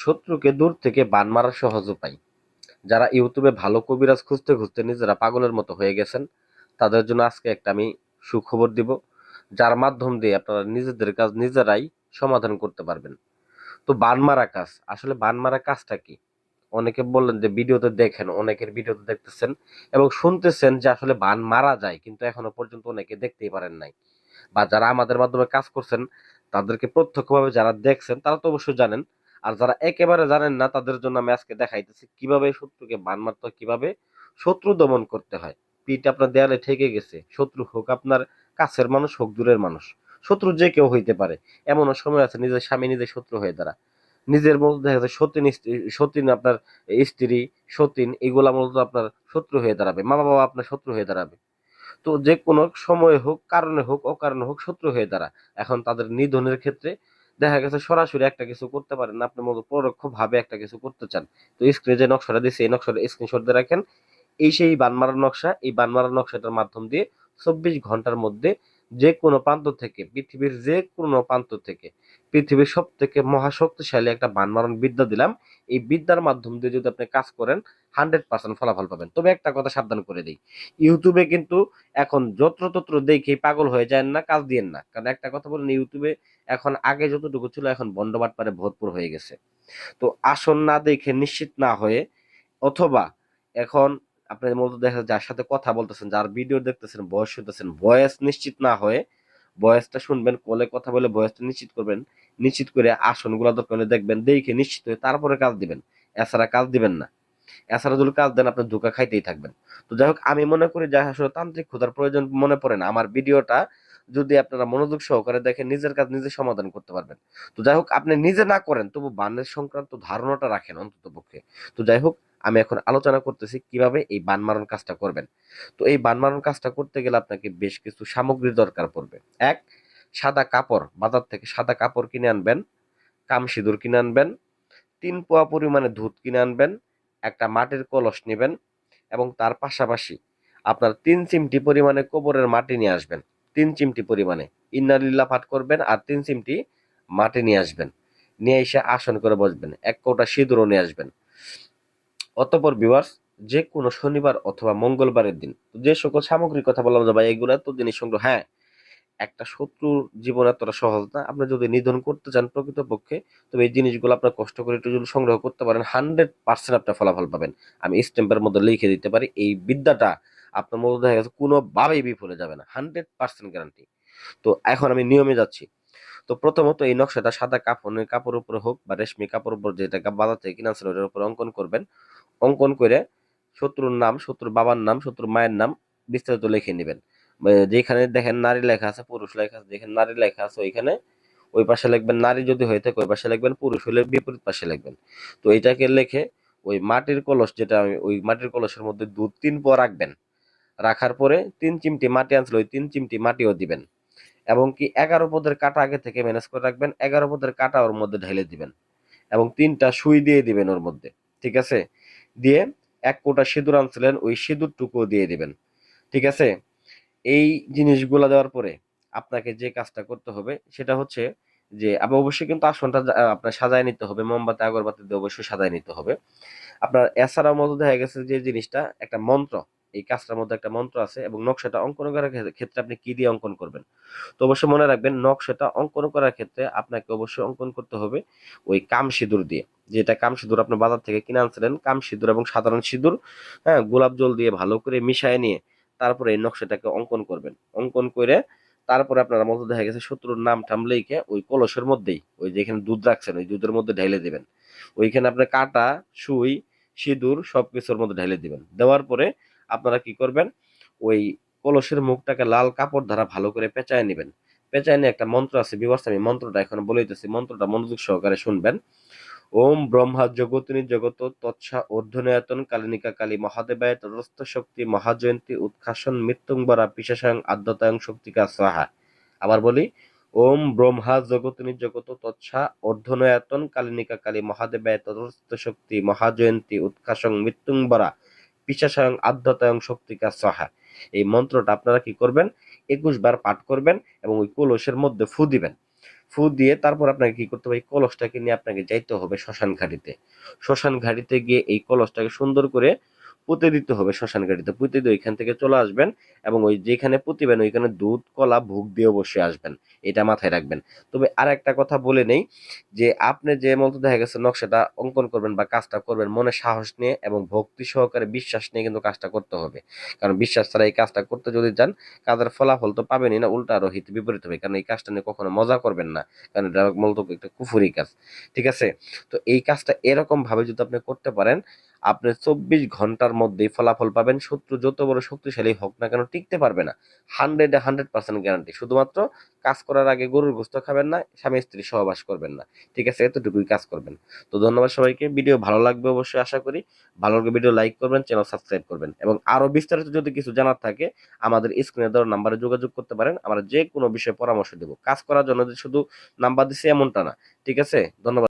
শত্রুকে দূর থেকে বান মারার সহজ উপায়। যারা ইউটিউবে ভালো কবিরাজ খুঁজতে খুঁজতে নিজেরা পাগলের মতো হয়ে গেছেন, তাদের জন্য আজকে একটা আমি সুখবর দিব, যার মাধ্যম দিয়ে আপনারা নিজেদের কাজ নিজেরাই সমাধান করতে পারবেন। তো বান মারা কাজ, আসলে বান মারা কাজটা কি? অনেকে বললেন যে ভিডিওতে দেখেন, অনেকের ভিডিওতে দেখতেছেন এবং শুনতেছেন যে আসলে বান মারা যায়, কিন্তু এখনও পর্যন্ত অনেকে দেখতেই পারেন নাই। বা যারা আমাদের মাধ্যমে কাজ করছেন, তাদেরকে প্রত্যক্ষভাবে যারা দেখছেন, তারা তো অবশ্যই জানেন আর যারা একেবারে জানেন না, তাদের জন্য আমি আজকে দেখাইতেছি কীভাবে শত্রুকে বান মারতে হয়, কীভাবে শত্রু দমন করতে হয়। পিঠ আপনার দেয়ালে ঠেকে গেছে, শত্রু হোক আপনার কাছের মানুষ হোক দূরের মানুষ, শত্রু যে কেউ হইতে পারে। এমনও সময় আছে, নিজের স্বামী নিজের শত্রু হয়ে দাঁড়া নিজের মধ্যে দেখা যায় সতীন সতীন আপনার স্ত্রী, সতীন, এগুলা মূলত আপনার শত্রু হয়ে দাঁড়াবে মা বাবা আপনার শত্রু হয়ে দাঁড়াবে। তো যে কোনো সময়ে হোক, কারণে হোক, অকারণে হোক শত্রু হয়ে দাঁড়া এখন তাদের নিধনের ক্ষেত্রে দেখা গেছে সরাসরি একটা কিছু করতে পারেন আপনি মতো পরোক্ষ ভাবে একটা কিছু করতে চান। তো স্ক্রিনে যে নকশাটা দিচ্ছে এই নকশাটা স্ক্রিনশট দিয়ে রাখেন। এই সেই বানমারা নকশা, এই বানমারা নকশাটার মাধ্যম দিয়ে চব্বিশ ঘণ্টার মধ্যে যে কোনো প্রান্ত থেকে, পৃথিবীর যে কোনো প্রান্ত থেকে, পৃথিবীর সব থেকে মহাশক্তিশালী একটা বানমারণ বিদ্যা দিলাম। এই বিদ্যার মাধ্যম দিয়ে যদি আপনি কাজ করেন, হান্ড্রেড পার্সেন্ট ফলাফল পাবেন। তবে একটা কথা সাবধান করে দিই, ইউটিউবে কিন্তু এখন যত্রতত্র দেখে পাগল হয়ে যায় না, কাজ দিয়েন না। কারণ একটা কথা বলেন, ইউটিউবে এখন আগে যতটুকু ছিল, এখন বন্ডবাট পারে ভরপুর হয়ে গেছে। তো আসন না দেখে নিশ্চিত না হয়ে, অথবা এখন আপনার মূলত দেখা যার সাথে কথা বলতেছেন, যার ভিডিও দেখতেছেন, বয়স শুনতেছেন, বয়স নিশ্চিত না হয়ে বয়সটা শুনবেন, কলে কথা বলে বয়সটা নিশ্চিত করবেন, নিশ্চিত করে আসনগুলো দরকার হলে দেখবেন, দেখে নিশ্চিত হয়ে তারপরে কাজ দিবেন। এছাড়া কাজ দিবেন না। এছাড়া যদি কাজ দেন, আপনি ধোকা খাইতেই থাকবেন। তো যাই হোক, আমি মনে করি যে আসলে তান্ত্রিক খোঁজার প্রয়োজন মনে পড়ে না। আমার ভিডিওটা যদি আপনারা মনোযোগ সহকারে দেখেন, নিজের কাজ নিজে সমাধান করতে পারবেন। তো যাই হোক, আপনি নিজে না করেন, তবু বানের সংক্রান্ত ধারণাটা রাখেন অন্তত পক্ষে তো যাই হোক আমি এখন আলোচনা করতেছি কীভাবে এই বান মারণ কাজটা করবেন। তো এই বান মারণ কাজটা করতে গেলে আপনাকে বেশ কিছু সামগ্রী দরকার পড়বে। এক, সাদা কাপড়, বাজার থেকে সাদা কাপড় কিনে আনবেন, কাম সিঁদুর কিনে আনবেন, তিন পোয়া পরিমাণে দুধ কিনে আনবেন, একটা মাটির কলস নেবেন এবং তার পাশাপাশি আপনার তিন চিমটি পরিমাণে গোবরের মাটি নিয়ে আসবেন। তিন চিমটি পরিমাণে ইন্নালিল্লা পাঠ করবেন আর তিন চিমটি মাটি নিয়ে আসবেন। নিয়ে এসে আসন করে বসবেন। এক কৌটা সিঁদুরও নিয়ে আসবেন। অতপর বিভার্স যে কোনো শনিবার অথবা মঙ্গলবারের দিন যে সকল সামগ্রীর কথা বললাম যে ভাই, এগুলো তো জিনিস সংগ্রহ হ্যাঁ একটা শত্রুর জীবন এতটা সহজ না। আপনি যদি নিধন করতে চান প্রকৃতপক্ষে, তবে এই জিনিসগুলো আপনার কষ্ট করে একটু সংগ্রহ করতে পারেন হান্ড্রেড পার্সেন্ট আপনার ফলাফল পাবেন। আমি স্ট্যাম্পের মধ্যে লিখে দিতে পারি, এই বিদ্যাটা আপনার মধ্যে দেখা গেছে কোনোভাবেই বিফলে যাবে না হান্ড্রেড পার্সেন্ট গ্যারান্টি তো এখন আমি নিয়মে যাচ্ছি তো প্রথমত এই নকশাটা সাদা কাপড়ের কাপড়ের উপরে হোক বা রেশমি কাপড়ের উপর যেটা বাজার থেকে কিনা ছিল ওটার উপরে অঙ্কন করবেন। অঙ্কন করে শত্রুর নাম, শত্রুর বাবার নাম, শত্রুর মায়ের নাম বিস্তারিত লিখে নেবেন। যেখানে দেখেন নারী লেখা আছে, পুরুষ লেখা আছে, যেখানে নারী লেখা আছে ওইখানে ওই পাশে লিখবেন নারী যদি হয়ে থাকে ওই পাশে লিখবেন পুরুষ, হলে বিপরীত পাশে লিখবেন। তো এটাকে লিখে ওই মাটির কলস যেটা আমি ওই মাটির কলসের মধ্যে দুধ তিন পর রাখবেন। রাখার পরে তিন চিমটি মাটি আনছিল, ওই তিন চিমটি মাটিও দিবেন। এবং কি এগারো পদের কাটা আগে থেকে ম্যানেজ করে রাখবেন, এগারো পদের কাটা ওর মধ্যে ঢেলে দিবেন এবং তিনটা সুই দিয়ে দিবেন ওর মধ্যে, ঠিক আছে? দিয়ে এক কোটা সিঁদুর আনছিলেন, ওই সিঁদুরটুকুও দিয়ে দিবেন, ঠিক আছে? এই জিনিসগুলো দেওয়ার পরে আপনাকে যে কাজটা করতে হবে সেটা হচ্ছে যে, আপনি অবশ্যই কিন্তু আসনটা আপনার সাজায় নিতে হবে, মোমবাতি, আগরবাতি দিয়ে অবশ্যই সাজায় নিতে হবে। আপনার এছাড়াও মতো দেখা গেছে যে জিনিসটা, একটা মন্ত্র এই কাজটার মধ্যে একটা মন্ত্র আছে এবং নকশাটা অঙ্কন করার ক্ষেত্রে- আপনি কি দিয়ে অঙ্কন করবেন? তো অবশ্যই মনে রাখবেন, নকশাটা অঙ্কন করার ক্ষেত্রে আপনাকে অবশ্যই অঙ্কন করতে হবে ওই কাম সিঁদুর দিয়ে। যেটা কাম সিঁদুর আপনি বাজার থেকে কিনে আনছিলেন, কাম সিঁদুর এবং সাধারণ সিঁদুর হ্যাঁ গোলাপ জল দিয়ে ভালো করে মিশায় নিয়ে তারপরে এই নকশাটাকে অঙ্কন করবেন। অঙ্কন করে তারপরে আপনার মতো দেখা গেছে শত্রুর নাম টাম লিখে ওই কলসের মধ্যেই, ওই যেখানে দুধ রাখছেন, ওই দুধের মধ্যে ঢেলে দেবেন। ওইখানে আপনার কাটা, সুই, সিঁদুর সবকিছুর মধ্যে ঢেলে দিবেন। দেওয়ার পরে আপনারা কি করবেন? ওই কলসের মুখটাকে লাল কাপড় দ্বারা ভালো করে পেঁচায় নেবেন। পেঁচায় নিয়ে একটা মন্ত্র আছে বিবর্ষ আমি মন্ত্রটা এখন বলে দিতেছি, মন্ত্রটা মনোযোগ সহকারে শুনবেন। ওম ব্রহ্মা জগতিনী জগত তৎসা অর্ধনয়তন কালিনিকা কালী মহাদেবায় তদস্থ শক্তি মহাজয়ন্তী উৎখাসন মৃত্যুঙ্বরা পিশাসায়ং আদ্যতায়ং শক্তিকা সাহা আবার বলি, ওম ব্রহ্মা জগতিনী জগত তৎসা অর্ধনয়াতন কালিনিকা কালী মহাদেবায় তদস্থ শক্তি মহাজয়ন্তী উৎখাসং মৃত্যুঙ্বরা পিশাসায়ং আদ্যতায়ং শক্তিকা সহা এই মন্ত্রটা আপনারা কি করবেন? একুশ বার পাঠ করবেন এবং ওই কলসের মধ্যে ফু দিবেন। ফু দিয়ে তারপর আপনাকে কি করতে হবে? এই কলসটাকে নিয়ে আপনাকে যাইতে হবে শ্মশান ঘাটিতে শ্মশান ঘাটিতে গিয়ে এই কলসটাকে সুন্দর করে পুঁতে দিতে হবে শ্মশান ঘাটিতে। পুঁতে দিয়ে ওইখান থেকে চলে আসবেন এবং ওই যেখানে পুঁতিবেন ওইখানে দুধ, কলা, ভোগ দিয়ে অবশ্যই আসবেন। এটা মাথায় রাখবেন। তবে আর একটা কথা বলে নেই যে, আপনি যে মতো দেখা গেছে নকশাটা অঙ্কন করবেন বা কাজটা করবেন, মনে সাহস নিয়ে এবং ভক্তি সহকারে বিশ্বাস নিয়ে কিন্তু কাজটা করতে হবে। কারণ বিশ্বাস ছাড়া এই কাজটা করতে যদি যান, কাজের ফলাফল তো পাবেনই না, উল্টা আরও হিত বিপরীত হবে। কারণ এই কাজটা নিয়ে কখনো মজা করবেন না। কারণ এটা মূলত একটা কুফুরি কাজ। ঠিক আছে? তো এই কাজটা এরকম ভাবে যদি আপনি করতে পারেন আপনি চব্বিশ ঘণ্টার মধ্যেই ফলাফল পাবেন। শত্রু যত বড় শক্তিশালী হোক না কেন টিকতে পারবে না। হান্ড্রেড হান্ড্রেড পার্সেন্ট গ্যারান্টি শুধুমাত্র কাজ করার আগে গরুর গোস্ত খাবেন না, স্বামী স্ত্রী সহবাস করবেন না। ঠিক আছে, এতটুকুই কাজ করবেন। তো ধন্যবাদ সবাইকে। ভিডিও ভালো লাগবে অবশ্যই আশা করি। ভালো লাগবে ভিডিও লাইক করবেন চ্যানেল সাবস্ক্রাইব করবেন। এবং আরও বিস্তারিত যদি কিছু জানার থাকে, আমাদের স্ক্রিনে দেওয়ার নাম্বারে যোগাযোগ করতে পারেন। আমরা যে কোনো বিষয়ে পরামর্শ দেবো। কাজ করার জন্য শুধু নাম্বার দিছি এমনটা না। ঠিক আছে? ধন্যবাদ।